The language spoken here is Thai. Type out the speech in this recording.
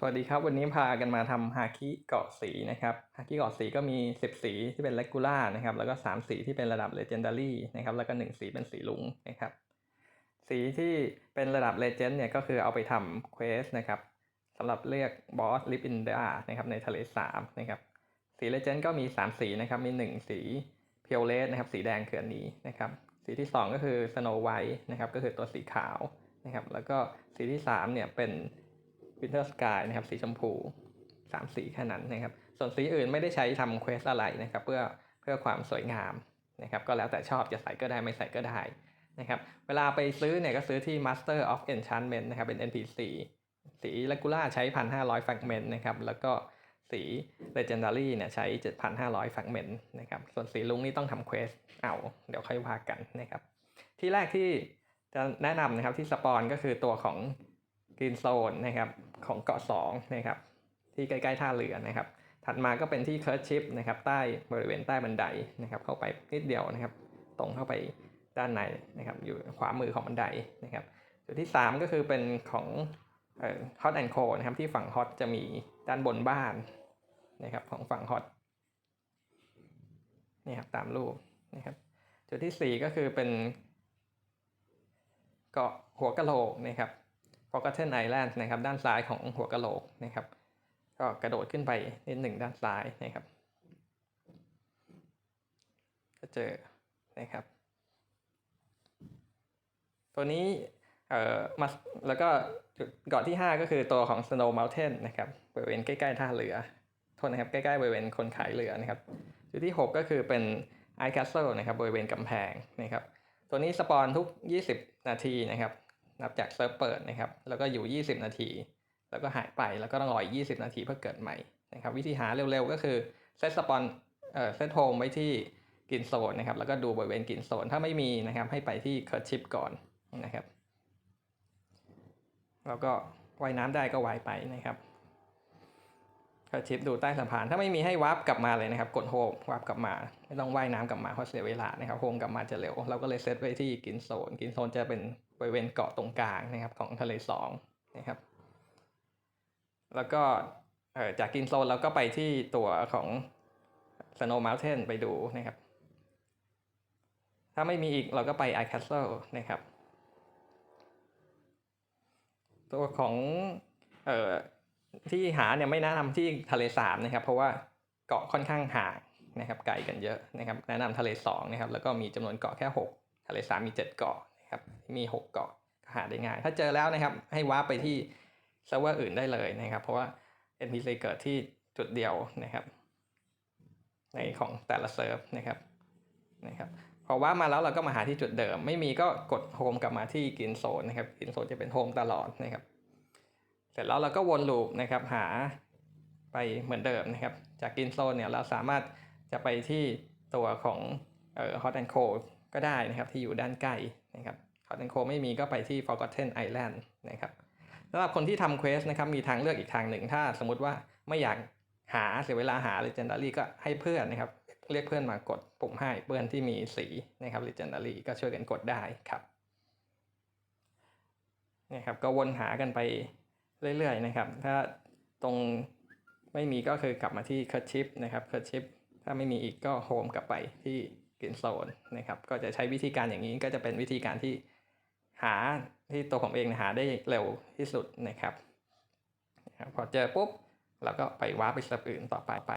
สวัสดีครับ วันนี้พากันมาทำฮาคิเกาะสีนะครับฮาคิเกาะสีก็มี 10 สีที่เป็นเลกูล่านะครับแล้วก็ 3 สีที่เป็นระดับเลเจนดารี่นะครับแล้วก็ 1 สีเป็นสีลุงนะครับสีที่เป็นระดับเลเจนด์เนี่ยก็คือเอาไปทำเควสนะครับสำหรับเรียกบอสลิฟอินเดานะครับในทะเลสาบนะครับสีเลเจนด์ก็มี 3 สีนะครับมี 1 สีเพียวเลสนะครับสีแดงคืออันนี้นะครับสีที่ 2 ก็คือสโนไวท์นะครับก็คือตัวสีขาวนะครับแล้วก็สีที่3เนี่ยเป็น วินเทอร์สกายนะครับสีชมพูสามสีแค่นั้นนะครับ ส่วนสีอื่นไม่ได้ใช้ทำเควสอะไรนะครับ เพื่อเพื่อความสวยงามนะครับ ก็แล้วแต่ชอบจะใส่ก็ได้ไม่ใส่ก็ได้นะครับ เวลาไปซื้อเนี่ยก็ซื้อที่ Master of Enchantment นะครับ เป็น NPC สี Regular ใช้ 1,500 fragment นะครับ แล้วก็สี Legendary เนี่ยใช้ 7,500 fragment นะครับ ส่วนสีลุงนี่ต้องทำเควสเอาเดี๋ยวค่อยว่ากันนะครับ ที่แรกที่จะแนะนำนะครับที่สปอนก็คือตัวของ กรีนโซนนะครับของเกาะ2นะครับที่ใกล้ๆท่าเรือนะครับ ถัดมาก็เป็นที่เคิร์ชชิปนะครับใต้บริเวณใต้บันไดนะครับ เข้าไปนิดเดียวนะครับ ตรงเข้าไปด้านในนะครับ อยู่ขวามือของบันไดนะครับจุดที่ 3 ก็คือเป็นของฮอตแอนด์โคนะครับที่ฝั่งฮอตจะมีด้านบนบ้านนะครับของฝั่งฮอตนี่ครับตามรูปนะครับจุดที่ 4 ก็คือเป็นเกาะหัวกะโหลกนะครับ Forgotten Island นะครับด้านซ้ายของหัวกะโหลกนะครับ ก็กระโดดขึ้นไปนิดหนึ่งด้านซ้ายนะครับ ก็เจอนะครับ ตัวนี้เอ่อมาแล้วก็จุดเกาะที่ 5 ก็คือตัวของ Snow Mountain นะครับบริเวณใกล้ๆท่าเรือโทษนะครับใกล้ๆบริเวณคนขายเรือนะครับ จุดที่ 6 ก็คือเป็น Ice Castle นะครับบริเวณกำแพงนะครับ ตัวนี้สปอนทุก 20 นาทีนะครับ นับจากเซิร์ฟเปิดนะครับ แล้วก็อยู่ 20 นาที แล้วก็หายไป แล้วก็ต้องรออีก 20 นาทีเพื่อเกิดใหม่นะครับ วิธีหาเร็วๆ ก็คือเซตสปอนเอ่อเซตโฮมไว้ที่กินโซนนะครับ แล้วก็ดูบริเวณกินโซน ถ้าไม่มีนะครับ ให้ไปที่เคิร์ชิปก่อนนะครับ แล้วก็ว่ายน้ำได้ก็ว่ายไปนะครับ เคิร์ชิปดูใต้สะพาน ถ้าไม่มีให้วาร์ปกลับมาเลยนะครับ กดโฮมวาร์ปกลับมา ไม่ต้องว่ายน้ำกลับมาเพราะเสียเวลานะครับโฮมกลับมาจะเร็ว เราก็เลยเซตไว้ที่กินโซน กินโซนจะเป็นบริเวณเกาะตรงกลางนะครับของทะเลสองนะครับ แล้วก็จากกินโซนเราก็ไปที่ตัวของ Snow Mountain ไปดูนะครับ ถ้าไม่มีอีกเราก็ไป i Castle นะครับ ตัวของเอ่อ ที่หาเนี่ยไม่แนะนำที่ทะเลสาบนะครับ เพราะว่าเกาะค่อนข้างห่างนะครับไกลกันเยอะนะครับ แนะนำทะเลสองนะครับแล้วก็มีจำนวนเกาะแค่ 6 ทะเลสาบมี 7 เกาะนะครับมี 6 เกาะหาได้ง่าย ถ้าเจอแล้วนะครับให้ว้าไปที่เซิร์ฟเวอร์อื่นได้เลยนะครับ เพราะว่า NPC เกิดที่จุดเดียวนะครับ ในของแต่ละเซิร์ฟนะครับนะครับพอว่ามาแล้วเราก็มาหาที่จุดเดิม ไม่มีก็กดโฮมกลับมาที่กินโซนนะครับกินโซนจะเป็นโฮมตลอดนะครับ ร็จแล้วเราก็วนลูปนะครับหาไปเหมือนเดิมนะครับ จากกินโซนเนี่ยเราสามารถจะไปที่ตัวของเอ่อ Hot and Cold ก็ได้นะครับที่อยู่ด้านใกล้นะครับ Hot and Cold ไม่มีก็ไปที่ Forgotten Island นะครับสำหรับคนที่ทำเควสนะครับมีทางเลือกอีกทางหนึ่ง ถ้าสมมติว่าไม่อยากหาเสียเวลาหา Legendary ก็ให้เพื่อนนะครับ เรียกเพื่อนมากดปุ่มให้เพื่อนที่มีสีนะครับ Legendary ก็ช่วยกันกดได้ครับนี่ครับก็วนหากันไป เรื่อยๆนะครับ ถ้าตรงไม่มีก็คือกลับมาที่เคิร์ชิปนะครับเคิร์ชิปถ้าไม่มีอีกก็โฮมกลับไปที่กินโซนนะครับก็จะใช้วิธีการอย่างนี้ก็จะเป็นวิธีการที่หาที่ตัวผมเองหาได้เร็วที่สุดนะครับ พอเจอปุ๊บเราก็ไปว้าไปเซิร์ฟอื่นต่อไป